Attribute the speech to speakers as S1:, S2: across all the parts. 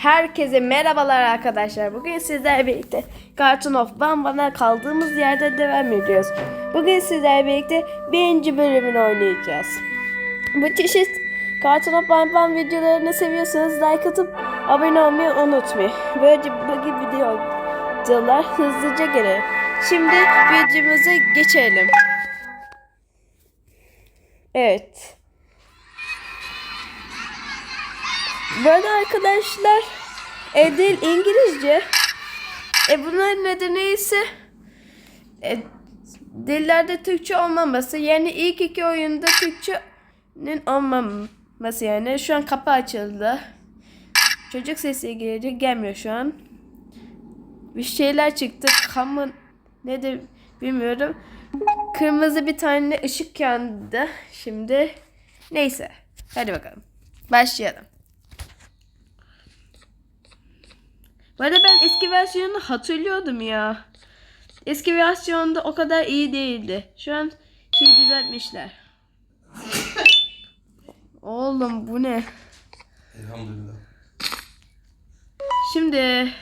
S1: Herkese merhabalar arkadaşlar. Bugün sizlerle birlikte Cartoon of Bamban'a kaldığımız yerde devam ediyoruz. Bugün sizlerle birlikte birinci bölümünü oynayacağız. Bu çeşit Cartoon of Bamban videolarını seviyorsanız like atıp abone olmayı unutmayın. Böylece bu gibi videolar hızlıca gelir. Şimdi videomuza geçelim. Evet. Böyle arkadaşlar e, dil İngilizce. E bunların nedeni ise e, dillerde Türkçe olmaması. Yani ilk iki oyunda Türkçenin olmaması yani. Şu an kapı açıldı. Çocuk sesi gelecek. Gelmiyor şu an. Bir şeyler çıktı. Kamu nedir bilmiyorum. Kırmızı bir tane ışık yandı. Şimdi neyse. Hadi bakalım. Başlayalım. Bu arada ben eski versiyonunu hatırlıyordum ya. Eski versiyonda o kadar iyi değildi. Şu an şey düzeltmişler. Oğlum bu ne?
S2: Elhamdülillah.
S1: Şimdi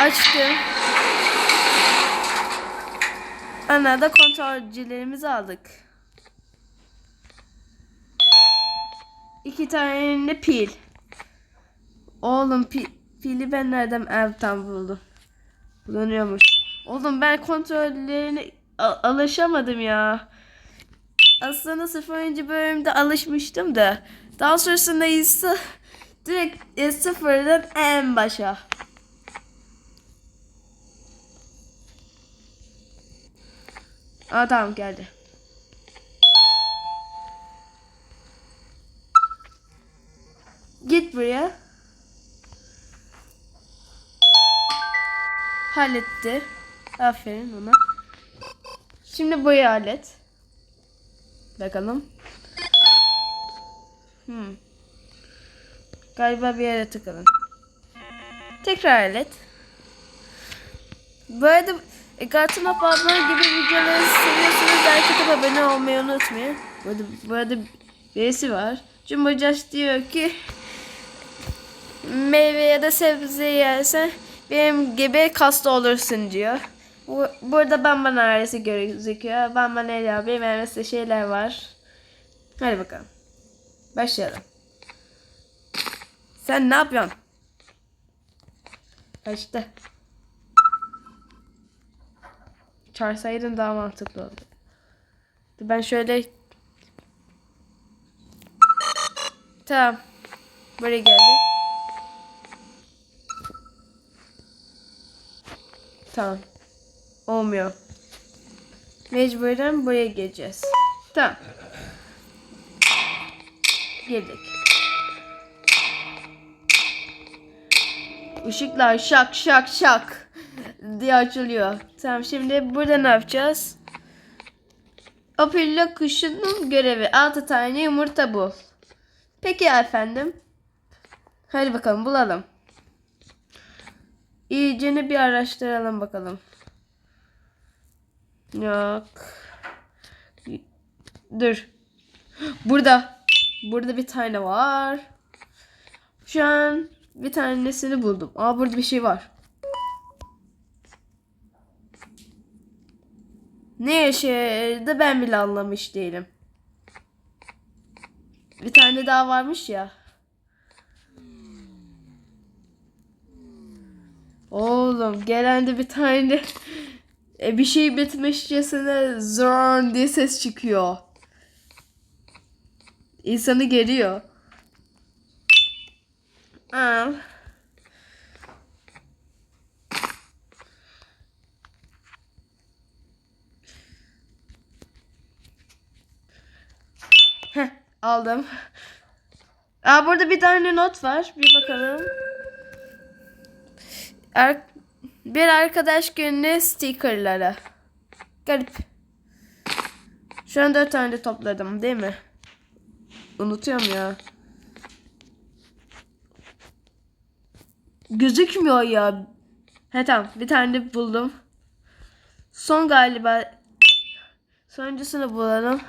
S1: açtım. Ana da kontrolcülerimizi aldık. İki tane pil. Oğlum pil, pili ben nereden evden buldum? Kullanıyormuş. Oğlum ben kontrollerine alışamadım ya. Aslında 0. bölümde alışmıştım da. Daha sonrasında ise direkt e, sıfırdan en başa. Aa tamam geldi. Git buraya. Halletti. Aferin ona. Şimdi burayı hallet. Bakalım. Hmm. Galiba bir yere tıkalım. Tekrar hallet. Bu arada e, Cartoon of Abla gibi videoları seviyorsanız like atıp abone olmayı unutmayın. Bu arada, bu arada birisi var. Josh diyor ki meyve ya da sebze yersen benim gibi kaslı olursun diyor. Bu, burada Bamban ailesi gözüküyor. Bamban el abi meyvesi şeyler var. Hadi bakalım. Başlayalım. Sen ne yapıyorsun? Kaçtı. Çağırsaydın daha mantıklı oldu. Ben şöyle... Tamam. Buraya geldi. Tamam. Olmuyor. Mecburen buraya geleceğiz. Tamam. Girdik. Işıklar şak şak şak diye açılıyor. Tamam şimdi burada ne yapacağız? Apilla kuşunun görevi 6 tane yumurta bul. Peki efendim. Hadi bakalım bulalım. İyicene bir araştıralım bakalım. Yok. Dur. Burada. Burada bir tane var. Şu an bir tanesini buldum. Aa burada bir şey var. Ne yaşadı ben bile anlamış değilim. Bir tane daha varmış ya. Oğlum gelen de bir tane e, bir şey bitmişçesine zorn diye ses çıkıyor. İnsanı geriyor. Aa. Heh, aldım. Aa, burada bir tane not var. Bir bakalım. Er- bir arkadaş günü stickerlara. Garip. Şu an dört tane de topladım değil mi? Unutuyorum ya. Gözükmüyor ya. He tamam bir tane de buldum. Son galiba. Sonuncusunu bulalım.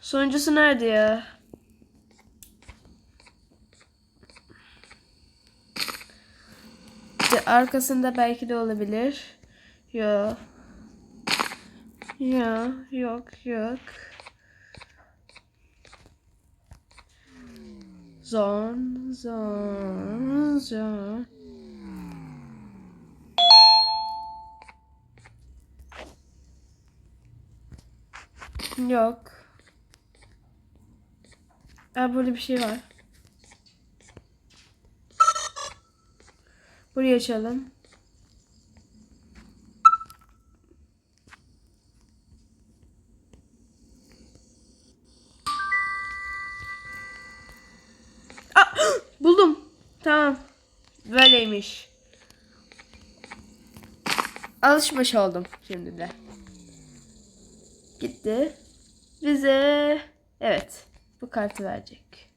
S1: Sonuncusu nerede ya? İşte arkasında belki de olabilir. Yok. Ya yok yok. Zon zon zon. Yok. Aa, burada bir şey var. Burayı açalım. Aa, buldum. Tamam. Böyleymiş. Alışmış oldum şimdi de. Gitti. Bize evet bu kartı verecek.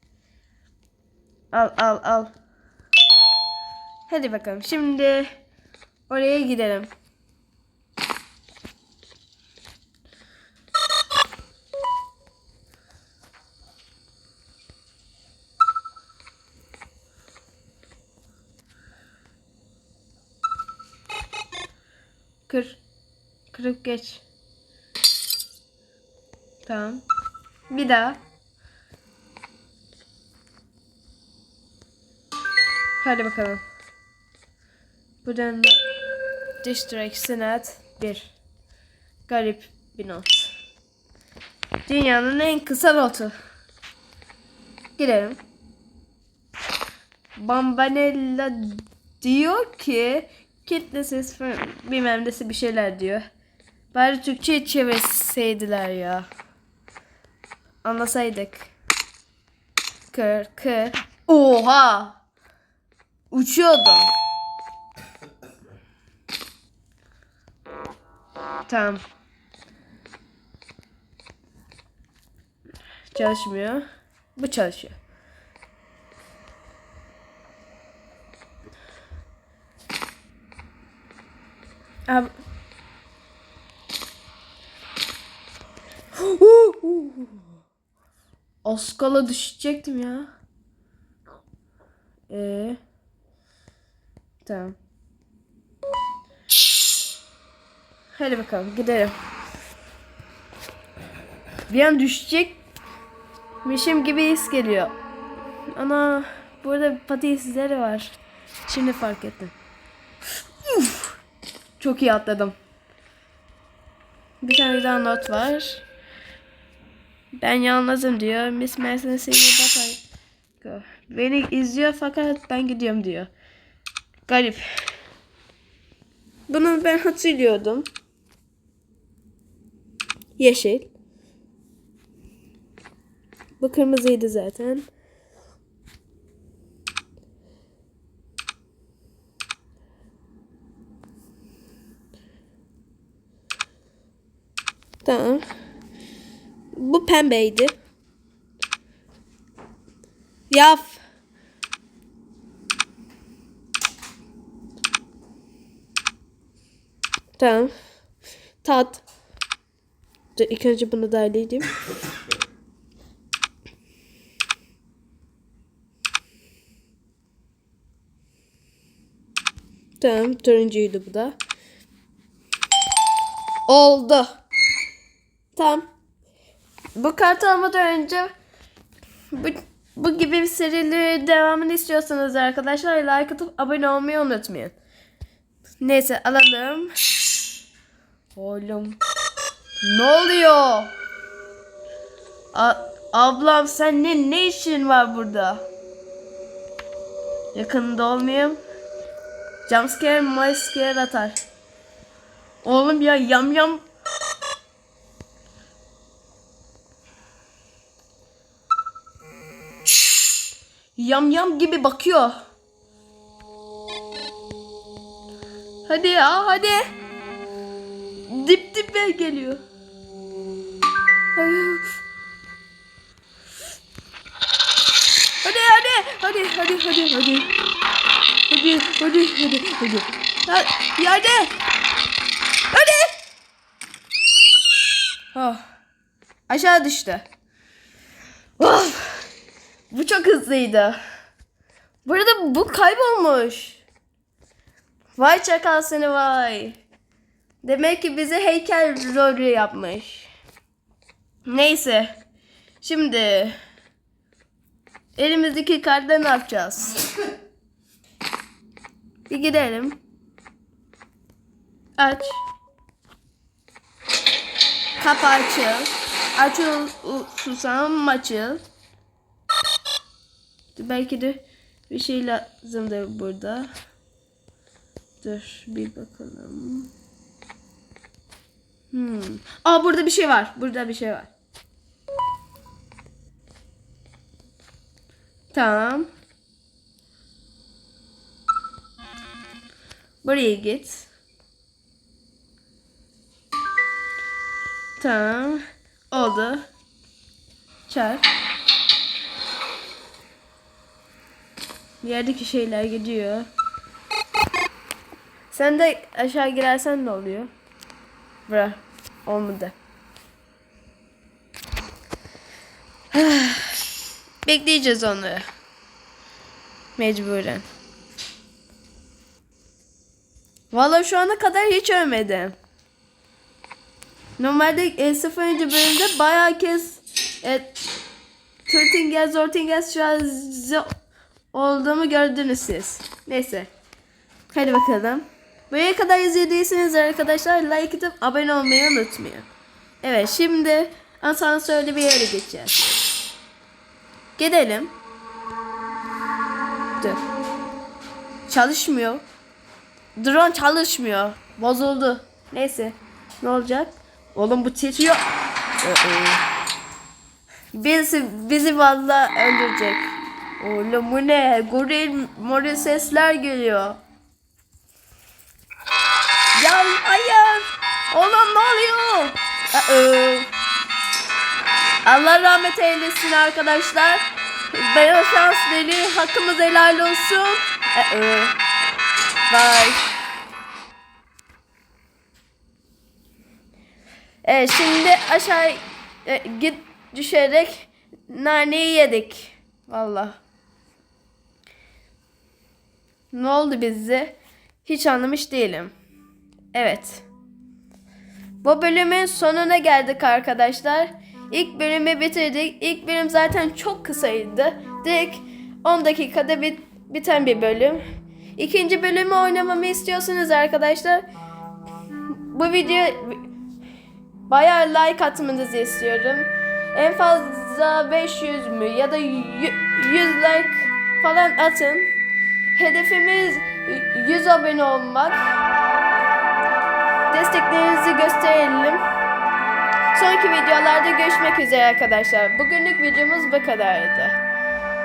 S1: Al al al. Hadi bakalım. Şimdi oraya gidelim. Kır. Kırıp geç. Tamam. Bir daha. Hadi bakalım. Buradan da Distract Senat 1. Garip bir not. Dünyanın en kısa notu. Girelim. Bambanella diyor ki kitlesiz bilmem nesi bir şeyler diyor. Bari Türkçe çevirseydiler ya. Anlasaydık. Kır kır. Oha! Uçuyordum. Tamam. Çalışmıyor. Bu çalışıyor. Abi. Oskala düşecektim ya. Ee. Tamam. Hadi bakalım gidelim. Bir an düşecekmişim gibi his geliyor. Ana burada pati izleri var. Şimdi fark ettim. Uf, çok iyi atladım. Bir tane daha not var. Ben yalnızım diyor. Miss Mercedes seni batay. Beni izliyor fakat ben gidiyorum diyor. Garip. Bunu ben hatırlıyordum. Yeşil. Bu kırmızıydı zaten. Tamam. Bu pembeydi. Yaf. Tamam. Tat. Dur, ilk önce bunu da halledeyim. Tamam. Turuncuydu bu da. Oldu. Tamam. Bu kartı almadan önce bu, bu gibi serileri devamını istiyorsanız arkadaşlar like atıp abone olmayı unutmayın. Neyse alalım. Oğlum. Ne oluyor? A- ablam sen ne işin var burada? Yakında olmayayım. Jumpscare, my scare atar. Oğlum ya yam yam. Yam yam gibi bakıyor. Hadi ya hadi. Dip dibe geliyor. Hadi hadi hadi hadi hadi hadi. Hadi hadi hadi hadi. Ha- Hadi. Hadi. Oh. Aşağı düştü. Of. Bu çok hızlıydı. Bu arada bu kaybolmuş. Vay çakal seni vay. Demek ki bize heykel rolü yapmış. Neyse. Şimdi elimizdeki kartla ne yapacağız? Bir gidelim. Aç. Kapı açıl. Açıl susam açıl. Belki de bir şey lazımdır burada. Dur bir bakalım. Hmm. Aa burada bir şey var. Burada bir şey var. Tamam. Buraya git. Tamam. Oldu. Çar. Yerdeki şeyler gidiyor. Sen de aşağı girersen ne oluyor? Bra. Olmadı. Bekleyeceğiz onu. Mecburen. Valla şu ana kadar hiç ölmedim. Normalde e, 0. bölümde bayağı kez e, Tırtingel, Zortingel şarjı olduğumu gördünüz siz. Neyse. Hadi bakalım. Buraya kadar izlediyseniz arkadaşlar like atıp abone olmayı unutmayın. Evet şimdi asansörlü bir yere geçeceğiz. Gidelim. Dur. Çalışmıyor. Drone çalışmıyor. Bozuldu. Neyse. Ne olacak? Oğlum bu titriyor. Bizi, bizi valla öldürecek. Oğlum bu ne? Goril moril sesler geliyor. Allah rahmet eylesin arkadaşlar. O şans deli. Hakkımız helal olsun. Bye. Evet şimdi aşağı e, git düşerek naneyi yedik. Valla. Ne oldu bize? Hiç anlamış değilim. Evet. Bu bölümün sonuna geldik arkadaşlar. İlk bölümü bitirdik. İlk bölüm zaten çok kısaydı. Direkt 10 dakikada bit biten bir bölüm. İkinci bölümü oynamamı istiyorsanız arkadaşlar bu video bayağı like atmanızı istiyorum. En fazla 500 mü ya da 100 like falan atın. Hedefimiz 100 abone olmak. Desteklerinizi gösterelim. Sonraki videolarda görüşmek üzere arkadaşlar. Bugünlük videomuz bu kadardı.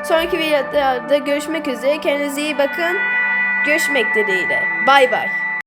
S1: Sonraki videolarda görüşmek üzere. Kendinize iyi bakın. Görüşmek dileğiyle. Bay bay.